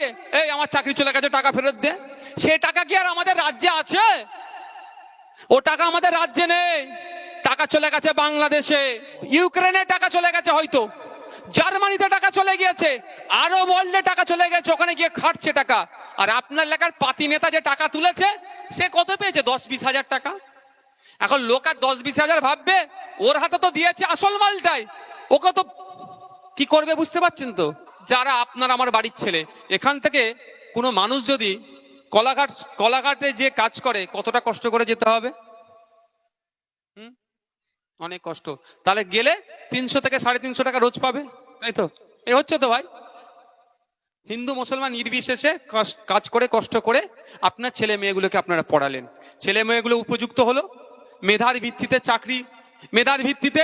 এই আমার চাকরি চলে গেছে, টাকা ফেরত দে। সে টাকা কি আর আমাদের রাজ্যে আছে? ও টাকা আমাদের রাজ্যে নেই। টাকা চলে গেছে বাংলাদেশে। ইউক্রেনে টাকা চলে গেছে হয়তো। জার্মানিতে টাকা চলে গিয়েছে। আরও ওয়ার্ল্ডে টাকা চলে গেছে, ওখানে গিয়ে খাটছে টাকা। আর আপনার লেখার পাতি নেতা যে টাকা তুলেছে, সে কত পেয়েছে? দশ বিশ হাজার টাকা। এখন লোক আর দশ বিশ হাজার ভাববে, ওর হাতে তো দিয়েছে আসল মালটাই। ওকে তো কি করবে বুঝতে পারছেন তো? যারা আপনার আমার বাড়ির ছেলে, এখান থেকে কোনো মানুষ যদি কলাঘাট, কলাঘাটে যে কাজ করে, কতটা কষ্ট করে যেতে হবে? হুম? অনেক কষ্ট। তাহলে গেলে তিনশো থেকে সাড়ে তিনশো টাকা রোজ পাবে, তাই তো? এ হচ্ছে তো ভাই। হিন্দু, মুসলমান নির্বিশেষে কাজ করে, কষ্ট করে আপনার ছেলে মেয়েগুলোকে আপনারা পড়ালেন। ছেলে মেয়েগুলো উপযুক্ত হলো, মেধার ভিত্তিতে চাকরি, মেধার ভিত্তিতে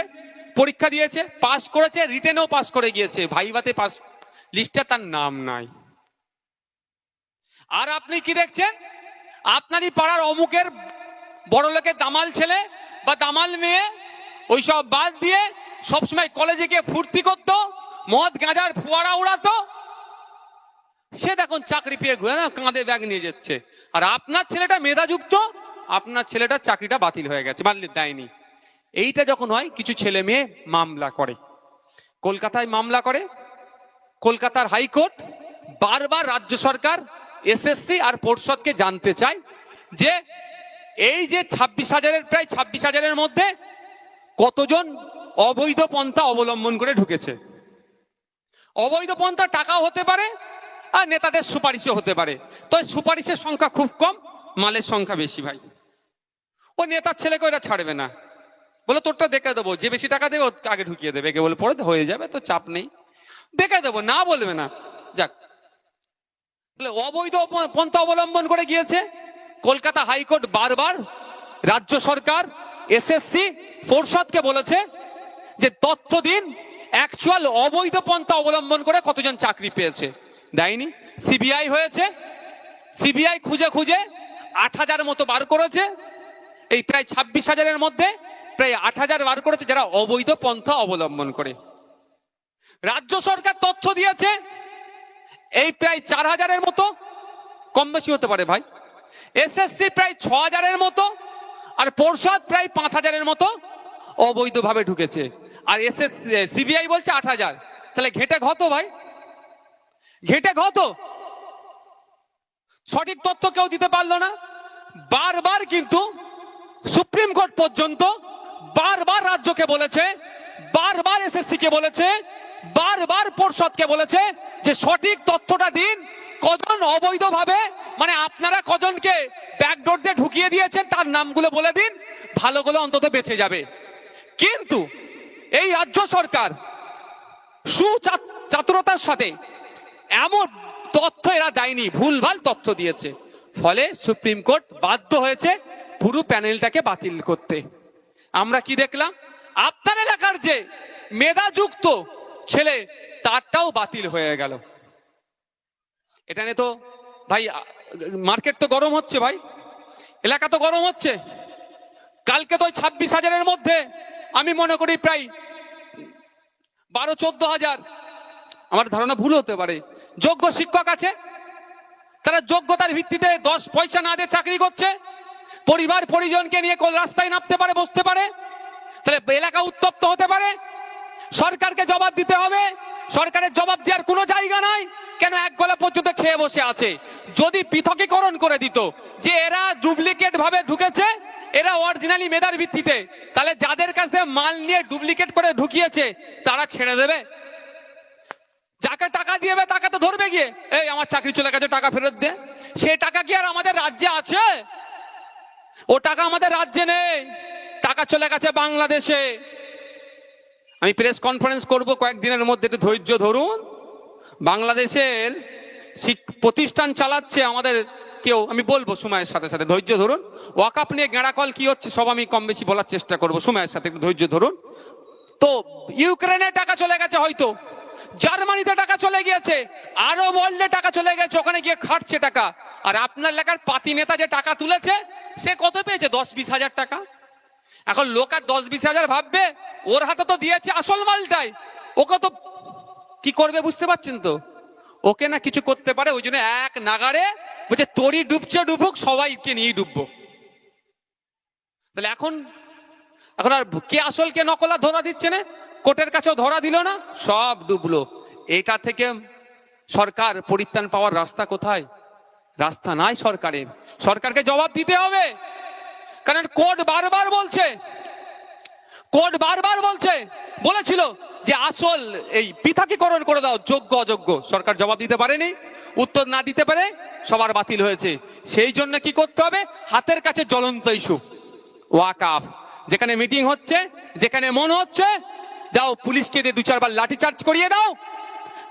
পরীক্ষা দিয়েছে পাস করেছে, রিটেনেও পাস করে গিয়েছে, ভাইভাতে পাস লিস্টে তার নাম নাই। আর আপনি কি দেখছেন? আপনারই পাড়ার অমুকের বড় লোকের দামাল ছেলে বা দামাল মেয়ে ওইসব বাদ দিয়ে সবসময় কলেজে গিয়ে ফুর্তি করতো, মদ গাঁজার ফোয়ারা উড়াতো। সে দেখুন চাকরি পেয়ে ঘুরে না কাঁধে ব্যাগ নিয়ে যাচ্ছে। আর আপনার ছেলেটা মেধাযুক্ত, আপনার ছেলেটার চাকরিটা বাতিল হয়ে গেছে বাতিল দেয়নি। এইটা যখন হয়, কিছু ছেলে মেয়ে মামলা করে। কলকাতায় মামলা করে কলকাতার হাইকোর্ট বারবার রাজ্য সরকার এসএসসি আর পর্ষদকে জানতে চায় যে এই যে ছাব্বিশ হাজারের, প্রায় ছাব্বিশ হাজারের মধ্যে কতজন অবৈধ পন্থা অবলম্বন করে ঢুকেছে? অবৈধ পন্থা টাকাও হতে পারে আর নেতাদের সুপারিশও হতে পারে। তো সুপারিশের সংখ্যা খুব কম, মালের সংখ্যা বেশি ভাই। ও নেতার ছেলেকে ওরা ছাড়বে না। বলে তোরটা দেখে দেবো, যে বেশি টাকা দেবে আগে ঢুকিয়ে দেবে। কে বলে পরে হয়ে যাবে, তো চাপ নেই। দেখে দেবো, না বলবে না। যাক। তাহলে অবৈধ পন্থা অবলম্বন করে গিয়েছে কলকাতা হাইকোর্ট বারবার। রাজ্য সরকার, এসএসসি পর্ষদকে বলেছে যে তথ্য দিন অ্যাকচুয়াল অবৈধ পন্থা অবলম্বন করে কতজন চাকরি পেয়েছে। দেয়নি। সিবিআই হয়েছে। সিবিআই খুঁজে খুঁজে আট হাজার মতো বার করেছে। এই প্রায় ছাব্বিশ হাজারের মধ্যে প্রায় আট হাজার বার করেছে যারা অবৈধ পন্থা অবলম্বন করে। রাজ্য সরকার তথ্য দিয়েছে, এই প্রায় চার হাজারের মতো, কম বেশি হতে পারে ভাই। এসএসসি প্রায় ছ হাজারের মতো, আর পর্ষদ প্রায় পাঁচ হাজারের মতো অবৈধভাবে ঢুকেছে। আর এসএস সিবিআই বলছে আট হাজার। তাহলে ঘেটে ঘত ভাই। ঘেটে ঘত। সঠিক তথ্য কেউ দিতে পারল না। বারবার কিন্তু সুপ্রিম কোর্ট পর্যন্ত বারবার রাজ্যকে বলেছে, বারবার এসএসসি কে বলেছে বারবার পর্ষদকে বলেছে যে সঠিক তথ্যটা দিন, কজন অবৈধভাবে মানে আপনারা কজনকে ব্যাকডোর দিয়ে ঢুকিয়ে দিয়েছেন, তার নামগুলো বলে দিন, ভালোগুলো অন্তত বেঁচে যাবে। কিন্তু এই রাজ্য সরকার সুচাতুরতার সাথে এমন তথ্য এরা দেয়নি, ভুলভাল তথ্য দিয়েছে। ফলে সুপ্রিম কোর্ট বাধ্য হয়েছে পুরো প্যানেলটাকে বাতিল করতে। আমরা কি দেখলাম? আপনার এলাকার যে মেধাযুক্ত ছেলে, তারটাও বাতিল হয়ে গেল। এটা নিয়ে তো, ভাই মার্কেট তো গরম হচ্ছে ভাই। এলাকা তো গরম হচ্ছে। কালকে তো ছাব্বিশ হাজারের মধ্যে আমি মনে করি প্রায় বারো, চোদ্দ হাজার। আমার ধারণা ভুল হতে পারে। যোগ্য শিক্ষক আছে। তারা যোগ্যতার ভিত্তিতে দশ পয়সা না দিয়ে চাকরি করছে। পরিবার, পরিজনকে নিয়ে রাস্তায় নামতে পারে, বসতে পারে। তাহলে এলাকা উত্তপ্ত হতে পারে। সরকারকে জবাব দিতে হবে। সরকারের জবাব দেওয়ার কোনো জায়গা নাই। কেন এক গলা পর্যন্ত খেয়ে বসে আছে? যদি পৃথকীকরণ করে দিত, যে এরা ডুপ্লিকেট ভাবে ঢুকেছে, এরা অরিজিনালি মেধার ভিত্তিতে, তাহলে যাদের কাছে মাল নিয়ে ডুপ্লিকেট করে ঢুকিয়েছে, তারা ছেড়ে দেবে? যাকে টাকা দিয়েবে, তাকে তো ধরবে গিয়ে। এই, আমার চাকরি চলে গেছে, টাকা ফেরত দে। সে টাকা কি আর আমাদের রাজ্যে আছে? ও টাকা আমাদের রাজ্যে নেই। টাকা চলে গেছে বাংলাদেশে। আমি প্রেস কনফারেন্স করব কয়েকদিনের মধ্যে, একটু ধৈর্য ধরুন। বাংলাদেশের প্রতিষ্ঠান চালাচ্ছে আমাদের কেউ, আমি বলব সময়ের সাথে সাথে, ধৈর্য ধরুন। ওয়াকাপ নিয়ে গেঁড়াকল কি হচ্ছে, সব আমি কম বেশি বলার চেষ্টা করব। সময়ের সাথে একটু ধৈর্য ধরুন। তো, ইউক্রেনে টাকা চলে গেছে হয়তো, জার্মানিতে টাকা চলে গিয়েছে, আরও ওয়ার্ল্ডে টাকা চলে গেছে, ওখানে গিয়ে খাটছে টাকা। আর আপনার এলাকার পাতি নেতা যে টাকা তুলেছে, সে কত পেয়েছে? দশ বিশ হাজার টাকা? এখন লোক আর দশ বিশ হাজার ভাববে, ওর হাতে তো দিয়েছে আসল মালটাই। ওকে তো কি করবে বুঝতে পারছেন তো? ওকে না কিছু করতে পারে, ওই জন্য এক নাগারে বলছে, তোরই ডুবছে ডুবুক, সবাইকে নিয়ে ডুববো। তাহলে এখন এখন আর কে আসল কে নকলা ধরা দিচ্ছে না? কোর্টের কাছেও ধরা দিল না, সব ডুবলো। এটা থেকে সরকার পরিত্রাণ পাওয়ার রাস্তা কোথায়? রাস্তা নাই সরকারের। সরকারকে জবাব দিতে হবে। কারণ কোর্ট বারবার বলছে। কোর্ট বারবার বলছে। বলেছিল যে আসল এই পৃথকীকরণ করে দাও, যোগ্য, অযোগ্য। সরকার জবাব দিতে পারেনি, উত্তর না দিতে পারে সবার বাতিল হয়েছে। সেই জন্য কি করতে হবে? হাতের কাছে জ্বলন্ত ইস্যু। ওয়াকাফ। যেখানে মিটিং হচ্ছে, যেখানে মন হচ্ছে, যাও পুলিশকে দিয়ে দু চারবার লাঠি চার্জ করিয়ে দাও।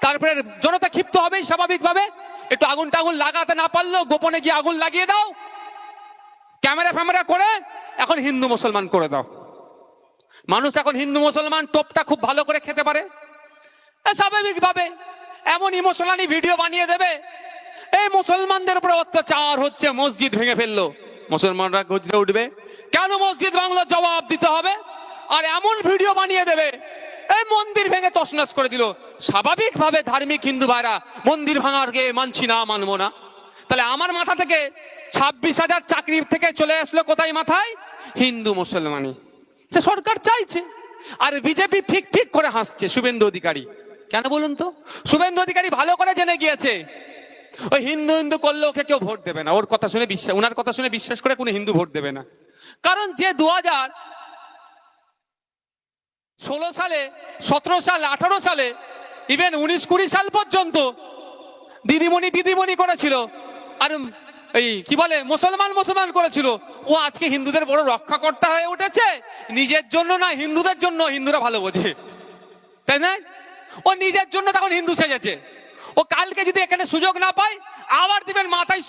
তারপরে জনতা ক্ষিপ্ত হবেই স্বাভাবিকভাবে। একটু আগুন টাগুন লাগাতে না পারলেও গোপনে গিয়ে আগুন লাগিয়ে দাও। ক্যামেরা ফ্যামেরা করে, এখন হিন্দু মুসলমান করে দাও। মানুষ এখন হিন্দু মুসলমান, টপটা খুব ভালো করে খেতে পারে। স্বাভাবিক ভাবে এমন ইমোশনালি ভিডিও বানিয়ে দেবে। এই মুসলমানদের উপরে অত্যাচার হচ্ছে, মসজিদ ভেঙে ফেলল। মুসলমানরা গজরে উঠবে। কেন মসজিদ বাংলা জবাব দিতে হবে। আর এমন ভিডিও বানিয়ে দেবে, এই মন্দির ভেঙে তছনছ করে দিল। স্বাভাবিকভাবে ধার্মিক হিন্দু ভাইরা মন্দির ভাঙার গে মানছি না, মানবো না। তাহলে আমার মাথা থেকে ছাব্বিশ হাজার চাকরি থেকে চলে আসলো কোথায় মাথায়? হিন্দু মুসলমানি। সরকার চাইছে। আর বিজেপি ফিক ফিক করে হাসছে শুভেন্দু অধিকারী। কেন বলুন তো? শুভেন্দু অধিকারী ভালো করে জেনে গিয়েছে। ওই হিন্দু হিন্দু করলে ওকে কেউ ভোট দেবে না। ওর কথা শুনে বিশ্বাস ওনার কথা শুনে বিশ্বাস করে কোনো হিন্দু ভোট দেবে না। কারণ যে দু হাজার ষোলো সালে, সতেরো সাল, আঠারো সালে ইভেন উনিশ কুড়ি সাল পর্যন্ত দিদিমণি দিদিমণি করেছিল। আর এই কি বলে, মুসলমান মুসলমান করেছিল। ও আজকে হিন্দুদের বড় রক্ষাকর্তা হয়ে উঠেছে। নিজের জন্য না হিন্দুদের জন্য। হিন্দুরা ভালো বোঝে। তাই না? ও নিজের জন্য তখন হিন্দু সেজেছে। ও কালকে যদি এখানে সুযোগ না পায়, আবার দিবেন মাথায়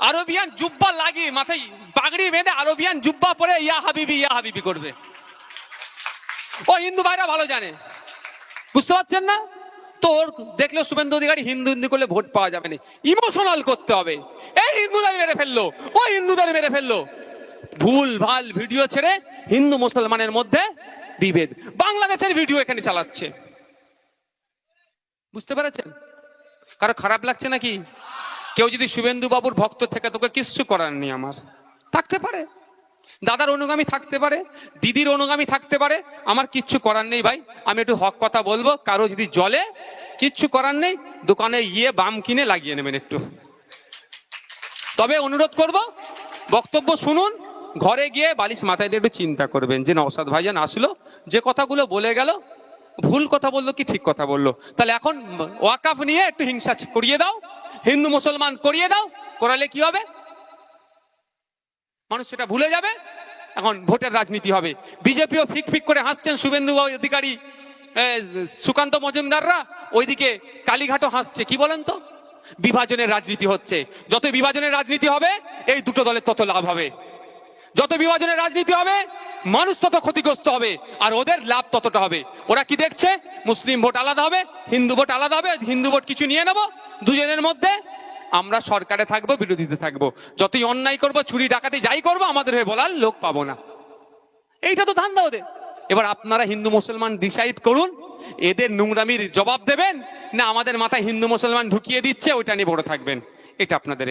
আরবিয়ান জুব্বা লাগিয়ে, মাথায় পাগড়ি বেঁধে আরবিয়ান জুব্বা পরে ইয়া হাবিবি ইয়া হাবিবি করবে। ও হিন্দু ভাইরা ভালো জানে। বুঝতে পারছেন না? তো ওর দেখলে শুভেন্দু অধিকারী হিন্দু হিন্দু করলে ভোট পাওয়া যাবে না। ইমোশনাল করতে হবে। এই হিন্দুদের মেরে ফেলল। ও হিন্দুদের মেরে ফেলল। ভুল, ভালো ভিডিও ছেড়ে হিন্দু মুসলমানের মধ্যে বিভেদ। বাংলাদেশের ভিডিও এখানে চালাচ্ছে। বুঝতে পেরেছেন? কারও খারাপ লাগছে নাকি? কেউ যদি শুভেন্দু বাবুর ভক্ত থেকে তোকে কিচ্ছু করার নেই আমার। থাকতে পারে। দাদার অনুগামী থাকতে পারে, দিদির অনুগামী থাকতে পারে, আমার কিচ্ছু করার নেই ভাই। আমি একটু হক কথা বলব, কারও যদি জলে কিচ্ছু করার নেই, দোকানে গিয়ে বাম কিনে লাগিয়ে নেবেন একটু। তবে অনুরোধ করব, বক্তব্য শুনুন, ঘরে গিয়ে বালিশ মাথায় দিয়ে একটু চিন্তা করবেন। যে নওসাদ ভাইজান আসলো, যে কথাগুলো বলে গেল, ভুল কথা বলল কি ঠিক কথা বলল? তাহলে এখন ওয়াকাফ নিয়ে একটু হিংসা করিয়ে দাও, হিন্দু মুসলমান করিয়ে দাও, করালে কি হবে? মানুষ সেটা ভুলে যাবে? এখন ভোটের রাজনীতি হবে। বিজেপিও ফিক ফিক করে হাসছেন শুভেন্দু অধিকারী সুকান্ত মজুমদাররা। ওইদিকে কালীঘাটও হাসছে। কি বলেন তো? বিভাজনের রাজনীতি হচ্ছে। যত বিভাজনের রাজনীতি হবে, এই দুটো দলের তত লাভ হবে। যত বিভাজনের রাজনীতি হবে, মানুষ তত ক্ষতিগ্রস্ত হবে, আর ওদের লাভ ততটা হবে। ওরা কি দেখছে? মুসলিম ভোট আলাদা হবে, হিন্দু ভোট আলাদা হবে, হিন্দু ভোট কিছু নিয়ে নেব। দুজনের মধ্যে আমরা সরকারে থাকব, বিরোধীতে থাকব। যতই অন্যায় করব, চুরি ডাকাতি যাই করব, আমাদের হয়ে বলার লোক পাবো না। এইটা তো ধান্দা ওদের। এবার আপনারা হিন্দু মুসলমান ডিসাইড করুন, এদের নোংরামির জবাব দেবেন, না আমাদের মাথায় হিন্দু মুসলমান ঢুকিয়ে দিচ্ছে, ওইটা নিয়ে বড় থাকবেন। এটা আপনাদের